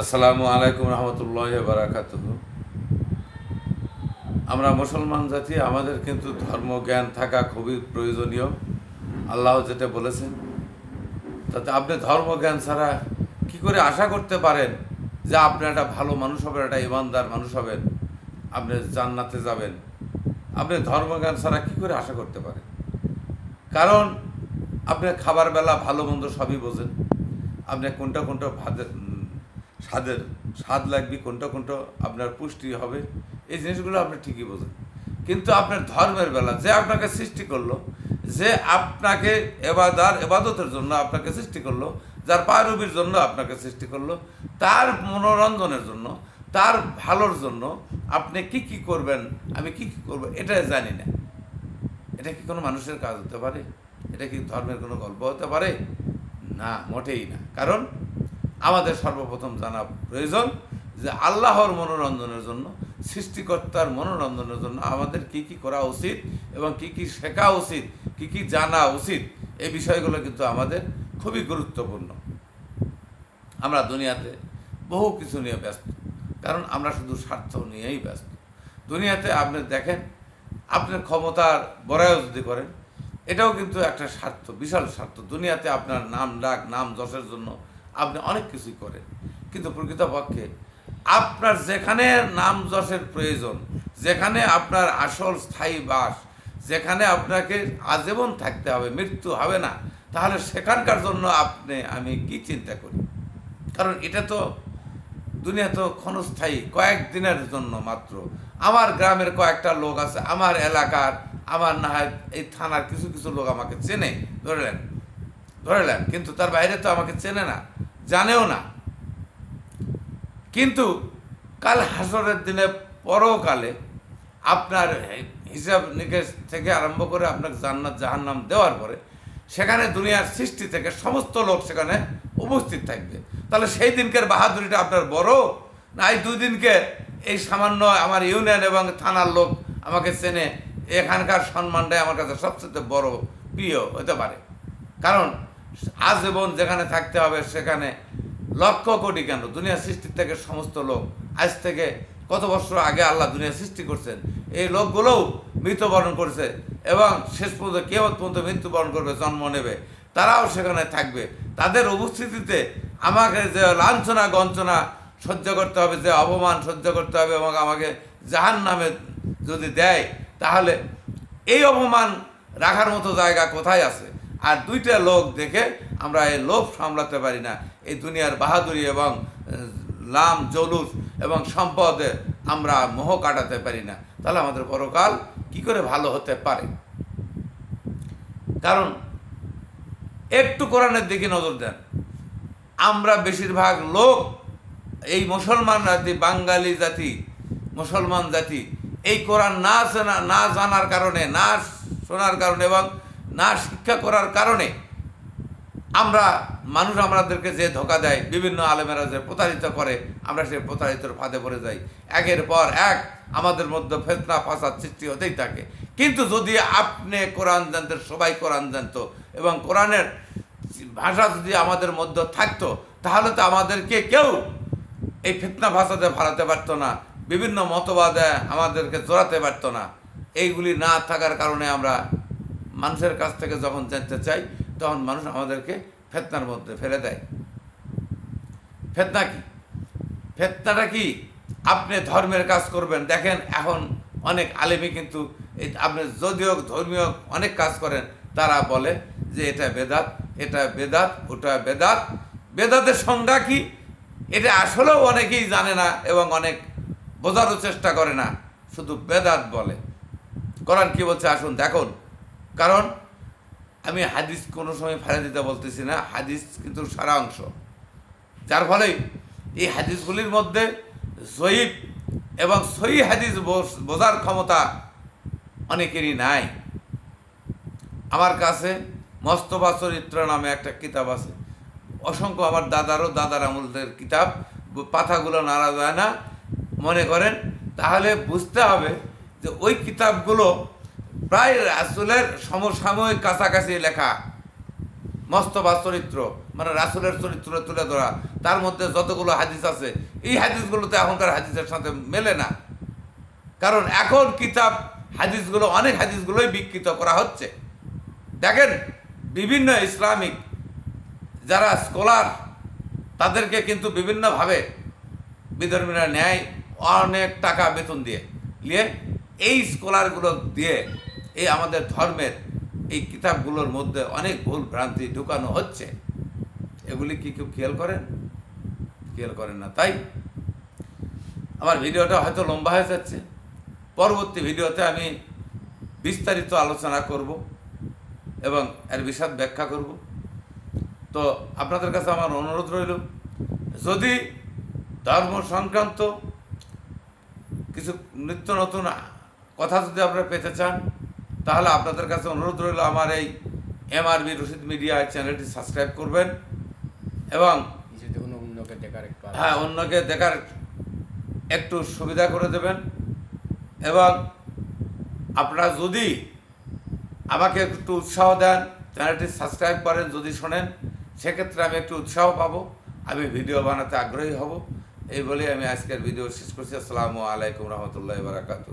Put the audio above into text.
আসসালামু আলাইকুম রহমতুল্লাহ বারাকাত আমরা মুসলমান জাতি, আমাদের কিন্তু ধর্মজ্ঞান থাকা খুবই প্রয়োজনীয়। আল্লাহ যেটা বলেছেন, তাতে আপনি ধর্মজ্ঞান ছাড়া কি করে আশা করতে পারেন যে আপনি একটা ভালো মানুষ হবেন, একটা ইমানদার মানুষ হবেন, আপনি জান্নাতে যাবেন? আপনি ধর্মজ্ঞান ছাড়া কি করে আশা করতে পারেন? কারণ আপনি খাবার বেলা ভালো মন্দ সবই বোঝেন। আপনি কোনটা কোনটা ভাতের স্বাদের, স্বাদ লাগবে, কোনটা কোনটা আপনার পুষ্টি হবে, এই জিনিসগুলো আপনি ঠিকই বোঝেন। কিন্তু আপনার ধর্মের বেলা যে আপনাকে সৃষ্টি করল, যে আপনাকে এবাদার, এবাদতের জন্য আপনাকে সৃষ্টি করল, যার পায়রবির জন্য আপনাকে সৃষ্টি করল, তার মনোরঞ্জনের জন্য, তার ভালোর জন্য আপনি কি কি করবেন, আমি কি কি করব, এটা জানি না। এটা কি কোনো মানুষের কাজ হতে পারে? এটা কি ধর্মের কোনো গল্প হতে পারে? না, মোটেই না। কারণ আমাদের সর্বপ্রথম জানা প্রয়োজন যে আল্লাহর মনোরঞ্জনের জন্য, সৃষ্টিকর্তার মনোরঞ্জনের জন্য আমাদের কি কি করা উচিত এবং কি কি শেখা উচিত, কি কি জানা উচিত, এই বিষয়গুলো কিন্তু আমাদের খুবই গুরুত্বপূর্ণ। আমরা দুনিয়াতে বহু কিছু নিয়ে ব্যস্ত, কারণ আমরা শুধু স্বার্থ নিয়েই ব্যস্ত। দুনিয়াতে আপনি দেখেন, আপনার ক্ষমতার বড়াইও যদি করেন, এটাও কিন্তু একটা স্বার্থ, বিশাল স্বার্থ। দুনিয়াতে আপনার নাম, ডাক, নাম, যশের জন্য আপনি অনেক কিছুই করেন। কিন্তু প্রকৃতপক্ষে আপনার যেখানে নাম যশের প্রয়োজন, যেখানে আপনার আসল স্থায়ী বাস, যেখানে আপনাকে আজীবন থাকতে হবে, মৃত্যু হবে না, তাহলে সেখানকার জন্য আপনি, আমি কি চিন্তা করি? কারণ এটা তো দুনিয়া তো ক্ষণস্থায়ী কয়েকদিনের জন্য মাত্র। আমার গ্রামের কয়েকটা লোক আছে, আমার এলাকার, আমার না এই থানার কিছু কিছু লোক আমাকে চেনে ধরলেন ধরলেন কিন্তু তার বাইরে তো আমাকে চেনে না। জানেও না। কিন্তু কাল হাসরের দিনে পরকালে আপনার হিসাব নিকেশ থেকে আরম্ভ করে আপনাকে জান্নাত, জাহান্নাম দেওয়ার পরে সেখানে দুনিয়ার সৃষ্টি থেকে সমস্ত লোক সেখানে উপস্থিত থাকবে। তাহলে সেই দিনকের বাহাদুরিটা আপনার বড়? না, এই দুই দিনকে এই সামান্য আমার ইউনিয়ন এবং থানার লোক আমাকে চেনে, এখানকার সম্মানটাই আমার কাছে সবচেয়ে বড়, প্রিয় হতে পারে। কারণ আজীবন যেখানে থাকতে হবে, সেখানে লক্ষ কোটি কেন দুনিয়া সৃষ্টির থেকে সমস্ত লোক। আজ থেকে কত বছর আগে আল্লাহ দুনিয়া সৃষ্টি করছেন? এই লোকগুলোও মৃত্যুবরণ করছে এবং শেষ পর্যন্ত কেমন পর্যন্ত মৃত্যুবরণ করবে, জন্ম নেবে। তারাও সেখানে থাকবে। তাদের উপস্থিতিতে আমাকে যে লাঞ্ছনা গঞ্চনা সহ্য করতে হবে, যে অপমান সহ্য করতে হবে এবং আমাকে জাহান নামে যদি দেয়, তাহলে এই অপমান রাখার মতো জায়গা কোথায় আছে? আর দুইটা লোক দেখে আমরা এই লোভ সামলাতে পারি না। এই দুনিয়ার বাহাদুরি এবং লাম, জলুস এবং সম্পদে আমরা মোহ কাটাতে পারি না। তাহলে আমাদের পরকাল কি করে ভালো হতে পারে? কারণ, একটু কোরআনের দিকে নজর দেন। আমরা বেশিরভাগ লোক, এই মুসলমান জাতি, বাঙালি জাতি, মুসলমান জাতি, এই কোরআন না না জানার কারণে, না শোনার কারণে এবং না শিক্ষা করার কারণে আমরা, মানুষ আমাদেরকে যে ধোকা দেয়, বিভিন্ন আলেমেরা যে প্রতারিত করে, আমরা সেই প্রতারিতর ফাঁদে পড়ে যাই। একের পর এক আমাদের মধ্যে ফেতনা, ফাসাদ সৃষ্টি হতেই থাকে। কিন্তু যদি আপনি কোরআন জানতেন, সবাই কোরআন জানতো এবং কোরআনের ভাষা যদি আমাদের মধ্যে থাকতো, তাহলে তো আমাদেরকে কেউ এই ফিতনা ভাষাতে ভাড়াতে পারতো না, বিভিন্ন মতবাদে আমাদেরকে জোরাতে পারতো না। এইগুলি না থাকার কারণে আমরা মানুষের কাছ থেকে যখন জানতে চাই, তখন মানুষ আমাদেরকে ফেতনার মধ্যে ফেলে দেয়। ফেতনা কি? ফেতনাটা কি? আপনি ধর্মের কাজ করবেন। দেখেন, এখন অনেক আলেমই কিন্তু আপনি যদিও ধর্মীয় অনেক কাজ করেন, তারা বলে যে এটা বেদাত এটা বেদাত, ওটা বেদাত। বেদাতের সংজ্ঞা কি? এটা আসলেও অনেকেই জানে না এবং অনেক বোঝারও চেষ্টা করে না। শুধু বেদাত বলে। কোরআন কি বলছে? আসুন, দেখুন। কারণ আমি হাদিস কোনো সময় ফেলে দিতে বলতেছি না, হাদিস কিন্তু সারা অংশ। যার ফলে এই হাদিসগুলির মধ্যে জয়ীব এবং সহি হাদিস বোঝ- বোঝার ক্ষমতা অনেকেরই নাই। আমার কাছে মস্তফা চরিত্র নামে একটা কিতাব আছে। অসংখ্য আমার দাদারও দাদার আমলদের কিতাব। পাতাগুলো নাড়া যায় না। মনে করেন, তাহলে বুঝতে হবে যে ওই কিতাবগুলো প্রায় রাসুলের সমসাময়িক কাছাকাছি লেখা মস্তবা চরিত্র মানে রাসুলের চরিত্র তুলে ধরা, তার মধ্যে যতগুলো হাদিস আছে, এই হাদিসগুলোতে এখনকার হাদিসের সাথে মেলে না। কারণ এখন কিতাব হাদিসগুলো, অনেক হাদিসগুলোই বিকৃত করা হচ্ছে। দেখেন, বিভিন্ন ইসলামিক যারা স্কলার, তাদেরকে কিন্তু বিভিন্নভাবে বিধর্মীরা নেয় অনেক টাকা বেতন দিয়ে, নিয়ে এই স্কলারগুলো দিয়ে এই আমাদের ধর্মের এই কিতাবগুলোর মধ্যে অনেক ভুল ভ্রান্তি ঢুকানো হচ্ছে। এগুলি কি কেউ খেয়াল করেন? খেয়াল করেন না। তাই আমার ভিডিওটা হয়তো লম্বা হয়ে যাচ্ছে। পরবর্তী ভিডিওতে আমি বিস্তারিত আলোচনা করব এবং এর বিশদ ব্যাখ্যা করব। তো আপনাদের কাছে আমার অনুরোধ রইল, যদি ধর্ম সংক্রান্ত কিছু নিত্য নতুন কথা যদি আপনারা পেতে চান তাহলে আপনাদের কাছে অনুরোধ রইল আমার এই এমআরবি রশিদ মিডিয়া চ্যানেলটি সাবস্ক্রাইব করবেন এবং হ্যাঁ অন্যকে দেখার একটু সুবিধা করে দেবেন। এবং আপনারা যদি আমাকে একটু উৎসাহ দেন চ্যানেলটি সাবস্ক্রাইব করেন যদি শোনেন সেক্ষেত্রে আমি একটু উৎসাহ পাবো। আমি ভিডিও বানাতে আগ্রহী হব। এই বলে আমি আজকের ভিডিও শেষ করছি। আসসালামু আলাইকুম রহমতুল্লাহ বারাকাতু